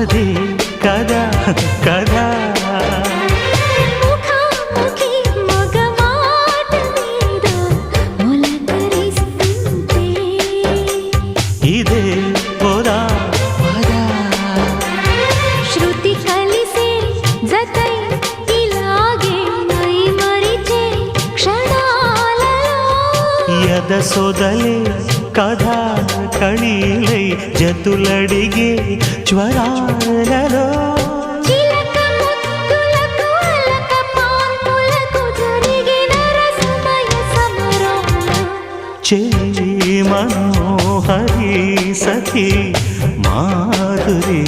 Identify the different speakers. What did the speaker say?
Speaker 1: అదే కదా కదా. ఇదే పోదా పదా.
Speaker 2: శృతి కలిసే జతై ఇలాగే మై మరిచే క్షణాల
Speaker 1: యద సోదలే కథ కళీలు
Speaker 2: రసమయ సమరంలో
Speaker 1: చెలి మనోహరి సఖి మాధురి